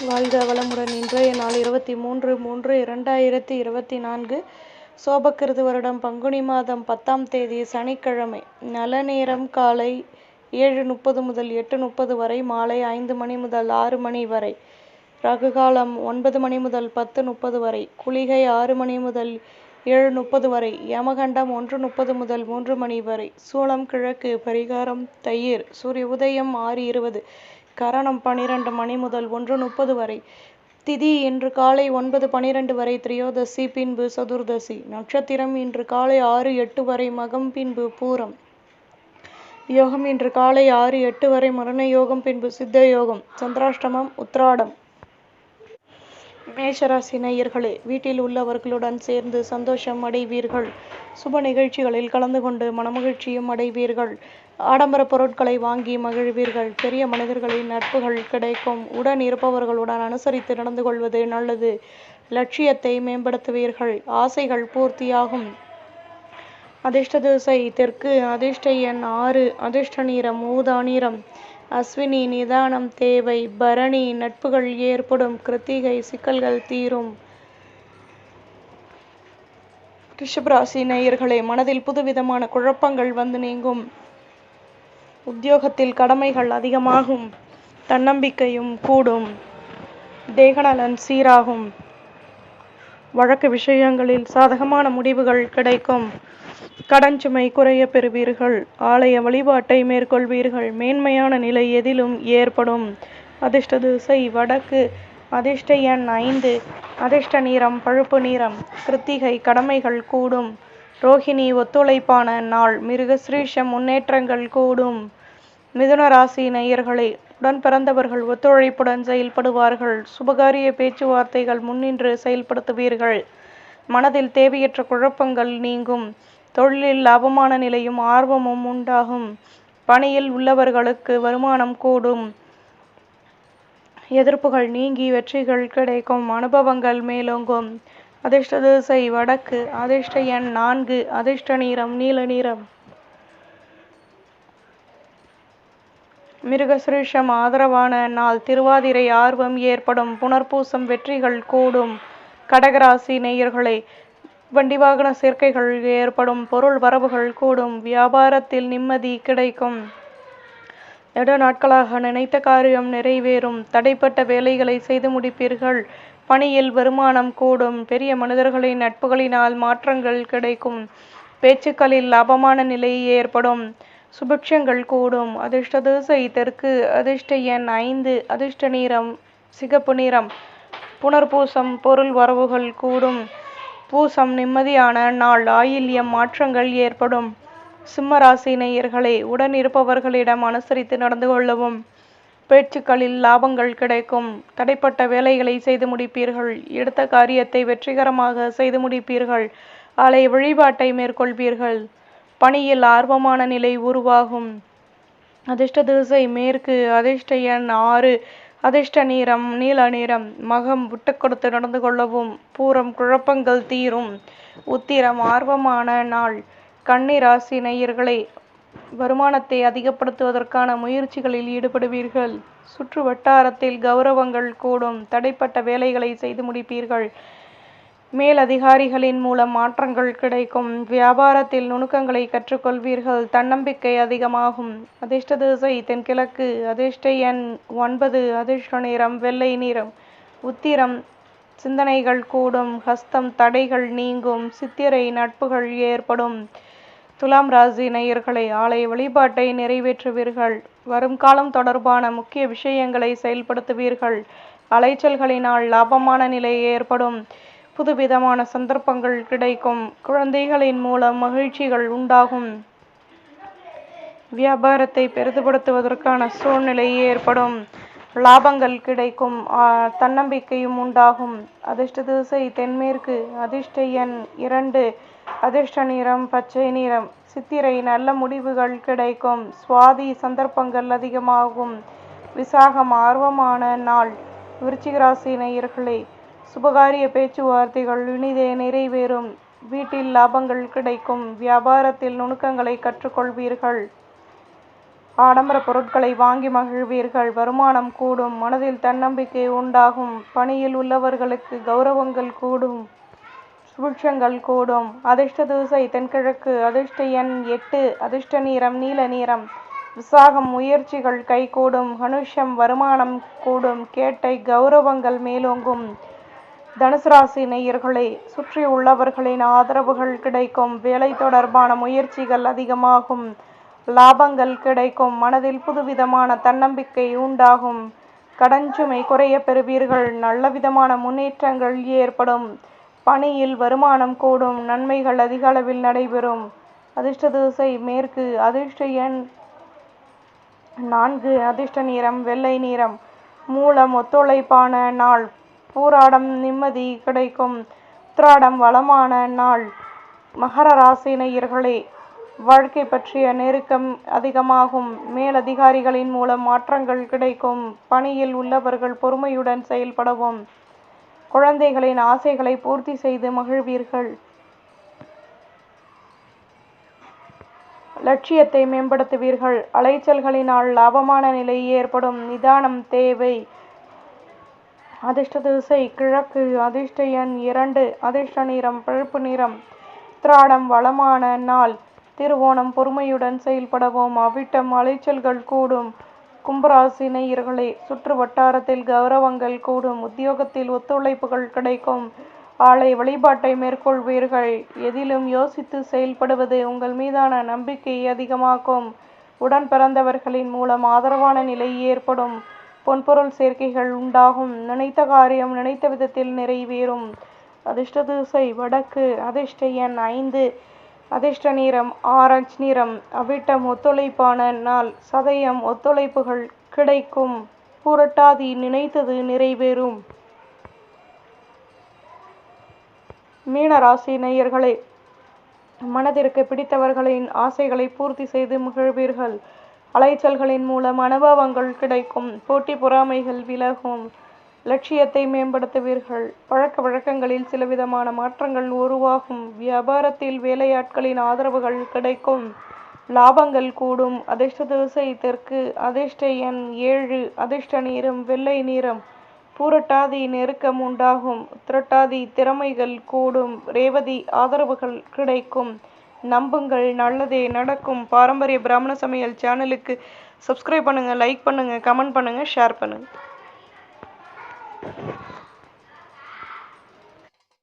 வாழ்க வளமுடன். இன்றைய நாள் இருபத்தி மூன்று மூன்று இரண்டாயிரத்தி இருபத்தி நான்கு. சோபக்கிருது வருடம் பங்குனி மாதம் பத்தாம் தேதி சனிக்கிழமை. நல நேரம் காலை ஏழு முப்பது முதல் எட்டு முப்பது வரை மாலை ஐந்து மணி முதல் ஆறு மணி வரை ரகு காலம் ஒன்பது மணி முதல் பத்து முப்பது வரை குளிகை ஆறு மணி முதல் ஏழு முப்பது வரை யமகண்டம் ஒன்று முப்பது முதல் மூன்று மணி வரை சூளம் கிழக்கு பரிகாரம் தயிர் சூரிய உதயம் ஆறு இருபது கரணம் பனிரெண்டு மணி முதல் ஒன்று முப்பது வரை. திதி இன்று காலை ஒன்பது பனிரெண்டு வரை திரியோதசி பின்பு சதுர்தசி. நட்சத்திரம் இன்று காலை ஆறு எட்டு வரை மகம் பின்பு பூரம். யோகம் இன்று காலை ஆறு எட்டு வரை மரண யோகம் பின்பு சித்த யோகம். சந்திராஷ்டமம் உத்ராடம் மேஷராசி நேயர்களே வீட்டில் உள்ளவர்களுடன் சேர்ந்து சந்தோஷம் அடைவீர்கள். சுப நிகழ்ச்சிகளில் கலந்து கொண்டு மனமகிழ்ச்சியும் அடைவீர்கள். ஆடம்பர பொருட்களை வாங்கி மகிழ்வீர்கள். பெரிய மனிதர்களின் நட்புகள் கிடைக்கும். உடன் இருப்பவர்களுடன் அனுசரித்து நடந்து கொள்வது நல்லது. லட்சியத்தை மேம்படுத்துவீர்கள். ஆசைகள் பூர்த்தியாகும். அதிர்ஷ்ட திசை தெற்கு. அதிர்ஷ்ட எண் ஆறு. அதிர்ஷ்ட நீரம் ஊதா அஸ்வினி நிதானம் தேவை. பரணி நட்புகள் ஏற்படும். கிருத்திகை சிக்கல்கள் தீரும். ரிஷபராசி நேயர்களே மனதில் புதுவிதமான குழப்பங்கள் வந்து நீங்கும். உத்தியோகத்தில் கடமைகள் அதிகமாகும். தன்னம்பிக்கையும் கூடும். தேகநலன் சீராகும். வழக்கு விஷயங்களில் சாதகமான முடிவுகள் கிடைக்கும். கடன் சுமை குறைய பெறுவீர்கள். ஆலய வழிபாட்டை மேற்கொள்வீர்கள். மேன்மையான நிலை எதிலும் ஏற்படும். அதிர்ஷ்ட திசை வடக்கு. அதிர்ஷ்ட எண் ஐந்து. அதிர்ஷ்ட நிறம் பழுப்பு நிறம். கிருத்திகை கடமைகள் கூடும். ரோஹிணி ஒத்துழைப்பான நாள். மிருகஸ்ரீஷம் முன்னேற்றங்கள் கூடும். மிதுன ராசி நேயர்களே உடன் பிறந்தவர்கள் ஒத்துழைப்புடன் செயல்படுவார்கள். சுபகாரிய பேச்சுவார்த்தைகள் முன்னின்று செயல்படுத்துவீர்கள். மனதில் தேவையற்ற குழப்பங்கள் நீங்கும். தொழிலில் அவமான நிலையும் ஆர்வமும் உண்டாகும். பணியில் உள்ளவர்களுக்கு வருமானம் கூடும். எதிர்ப்புகள் நீங்கி வெற்றிகள் கிடைக்கும். அனுபவங்கள் மேலோங்கும். அதிர்ஷ்ட திசை வடக்கு அதிர்ஷ்ட எண் நான்கு அதிர்ஷ்ட நிறம் நீல நிறம் மிருகசிருஷம் ஆதரவான நாள் திருவாதிரை ஆர்வம் ஏற்படும் புனர்பூசம் வெற்றிகள் கூடும். கடகராசி நேயர்களே வண்டி வாகன சேர்க்கைகள் ஏற்படும் பொருள் வரவுகள் கூடும் வியாபாரத்தில் நிம்மதி கிடைக்கும். நெடு நாட்களாக நினைத்த காரியம் நிறைவேறும் தடைப்பட்ட வேலைகளை செய்து முடிப்பீர்கள். பணியில் வருமானம் கூடும். பெரிய மனிதர்களின் நட்புகளினால் மாற்றங்கள் கிடைக்கும். பேச்சுக்களில் லாபமான நிலை ஏற்படும். சுபிக்ஷங்கள் கூடும். அதிர்ஷ்ட திசை தெற்கு அதிர்ஷ்ட எண் ஐந்து அதிர்ஷ்ட நிறம் சிகப்பு நிறம். புனர்பூசம் பொருள் வரவுகள் கூடும். பூசம் நிம்மதியான நாள் ஆயில்யம் மாற்றங்கள் ஏற்படும். சிம்மராசி நேயர்களே உடன் இருப்பவர்களிடம் அனுசரித்து நடந்து கொள்ளவும். பேச்சுக்களில் லாபங்கள் கிடைக்கும். தடைப்பட்ட வேலைகளை செய்து முடிப்பீர்கள். எடுத்த காரியத்தை வெற்றிகரமாக செய்து முடிப்பீர்கள். ஆலய வழிபாட்டை மேற்கொள்வீர்கள். பணியில் ஆர்வமான நிலை உருவாகும். அதிர்ஷ்ட திசை மேற்கு அதிர்ஷ்ட எண் ஆறு. அதிர்ஷ்ட நீரம் நீல நிறம். மகம் விட்டு கொடுத்து நடந்து கொள்ளவும் பூரம் குழப்பங்கள் தீரும். உத்திரம் ஆர்வமான நாள். கன்னிராசி நேயர்களே வருமானத்தை அதிகப்படுத்துவதற்கான முயற்சிகளில் ஈடுபடுவீர்கள். சுற்று வட்டாரத்தில் கௌரவங்கள் கூடும். தடைப்பட்ட வேலைகளை செய்து முடிப்பீர்கள். மேலதிகாரிகளின் மூலம் மாற்றங்கள் கிடைக்கும். வியாபாரத்தில் நுணுக்கங்களை கற்றுக்கொள்வீர்கள். தன்னம்பிக்கை அதிகமாகும். அதிர்ஷ்ட திசை தென்கிழக்கு. அதிர்ஷ்ட எண் ஒன்பது. அதிர்ஷ்ட நிறம் வெள்ளை நிறம். உத்திரம் சிந்தனைகள் கூடும். ஹஸ்தம் தடைகள் நீங்கும். சித்திரை நட்புகள் ஏற்படும். துலாம் ராசி நேயர்களை ஆலய வழிபாட்டை நிறைவேற்றுவீர்கள். வரும் காலம் தொடர்பான முக்கிய விஷயங்களை செயல்படுத்துவீர்கள். அலைச்சல்களினால் லாபமான நிலை ஏற்படும். புதுவிதமான சந்தர்ப்பங்கள் கிடைக்கும். குழந்தைகளின் மூலம் மகிழ்ச்சிகள் உண்டாகும். வியாபாரத்தை பெரிதுபடுத்துவதற்கான சூழ்நிலை ஏற்படும். லாபங்கள் கிடைக்கும். தன்னம்பிக்கையும் உண்டாகும். அதிர்ஷ்ட திசை தென்மேற்கு அதிர்ஷ்ட எண் இரண்டு. அதிர்ஷ்ட நிறம் பச்சை நிறம். சித்திரை நல்ல முடிவுகள் கிடைக்கும். சுவாதி சந்தர்ப்பங்கள் அதிகமாகும். விசாகம் ஆர்வமான நாள். விருச்சிகராசி நேயர்களே சுபகாரிய பேச்சுவார்த்தைகள் இனிதே நிறைவேறும். வீட்டில் லாபங்கள் கிடைக்கும். வியாபாரத்தில் நுணுக்கங்களை கற்றுக்கொள்வீர்கள். ஆடம்பர பொருட்களை வாங்கி மகிழ்வீர்கள். வருமானம் கூடும். மனதில் தன்னம்பிக்கை உண்டாகும். பணியில் உள்ளவர்களுக்கு கௌரவங்கள் கூடும். விருட்சங்கள் கூடும். அதிர்ஷ்ட திசை தென்கிழக்கு அதிர்ஷ்ட எண் எட்டு அதிர்ஷ்ட நிறம் நீல நிறம். விசாகம் முயற்சிகள் கைகூடும் அனுஷம் வருமானம் கூடும் கேட்டை கௌரவங்கள் மேலோங்கும். தனுசு ராசி நேயர்களை சுற்றி உள்ளவர்களின் ஆதரவுகள் கிடைக்கும் வேலை தொடர்பான முயற்சிகள் அதிகமாகும் லாபங்கள் கிடைக்கும் மனதில் புதுவிதமான தன்னம்பிக்கை உண்டாகும். கடஞ்சுமை குறைய பெறுவீர்கள் நல்ல விதமான முன்னேற்றங்கள் ஏற்படும். பணியில் வருமானம் கூடும் நன்மைகள் அதிக அளவில் நடைபெறும். அதிர்ஷ்ட திசை மேற்கு அதிர்ஷ்ட எண் நான்கு அதிர்ஷ்ட நிறம் வெள்ளை நிறம். மூலம் ஒத்துழைப்பான நாள் பூராடம் நிம்மதி கிடைக்கும். உத்திராடம் வளமான நாள் மகர ராசி நேயர்களே வாழ்க்கை பற்றிய நெருக்கம் அதிகமாகும். மேலதிகாரிகளின் மூலம் மாற்றங்கள் கிடைக்கும். பணியில் உள்ளவர்கள் பொறுமையுடன் செயல்படவும். குழந்தைகளின் ஆசைகளை பூர்த்தி செய்து மகிழ்வீர்கள். லட்சியத்தை மேம்படுத்துவீர்கள். அலைச்சல்களினால் லாபமான நிலை ஏற்படும். நிதானம் தேவை. அதிர்ஷ்ட திசை கிழக்கு. அதிர்ஷ்ட எண் இரண்டு. அதிர்ஷ்ட நிறம் பழுப்பு நிறம். திராடம் வளமான நாள். திருவோணம் பொறுமையுடன் செயல்படவும். அவிட்டம் அலைச்சல்கள் கூடும். கும்பராசினை நேயர்களே சுற்று வட்டாரத்தில் கௌரவங்கள் கூடும் உத்தியோகத்தில் ஒத்துழைப்புகள் கிடைக்கும். ஆலை வழிபாட்டை மேற்கொள்வீர்கள். எதிலும் யோசித்து செயல்படுவது உங்கள் மீதான நம்பிக்கையை அதிகமாக்கும். உடன் பிறந்தவர்களின் மூலம் ஆதரவான நிலை ஏற்படும். பொன்பொருள் சேர்க்கைகள் உண்டாகும். நினைத்த காரியம் நினைத்த விதத்தில் நிறைவேறும். அதிர்ஷ்ட திசை வடக்கு அதிர்ஷ்ட எண் ஐந்து. அதிர்ஷ்ட நிறம் ஆரஞ்சு நிறம் அவிட்டம் ஒத்துழைப்பான நாள் சதயம் ஒத்துழைப்புகள் கிடைக்கும். புரட்டாதி நினைத்தது நிறைவேறும். மீனராசி நேயர்களே மனதிற்கு பிடித்தவர்களின் ஆசைகளை பூர்த்தி செய்து மகிழ்வீர்கள். அலைச்சல்களின் மூலம் அனுபவங்கள் கிடைக்கும். போட்டி பொறாமைகள் விலகும். லட்சியத்தை மேம்படுத்துவீர்கள். பழக்க வழக்கங்களில் சிலவிதமான மாற்றங்கள் உருவாகும். வியாபாரத்தில் வேலையாட்களின் ஆதரவுகள் கிடைக்கும். லாபங்கள் கூடும். அதிர்ஷ்ட திசை தெற்கு. அதிர்ஷ்ட எண் ஏழு. அதிர்ஷ்ட நீரம் வெள்ளை நீரம். பூரட்டாதி நெருக்கம் உண்டாகும். திரட்டாதி திறமைகள் கூடும். ரேவதி ஆதரவுகள் கிடைக்கும். நம்புங்கள். நல்லதே நடக்கும். பாரம்பரிய பிராமண சமையல் சேனலுக்கு சப்ஸ்கிரைப் பண்ணுங்கள் லைக் பண்ணுங்கள் கமெண்ட் பண்ணுங்கள் ஷேர் பண்ணுங்கள்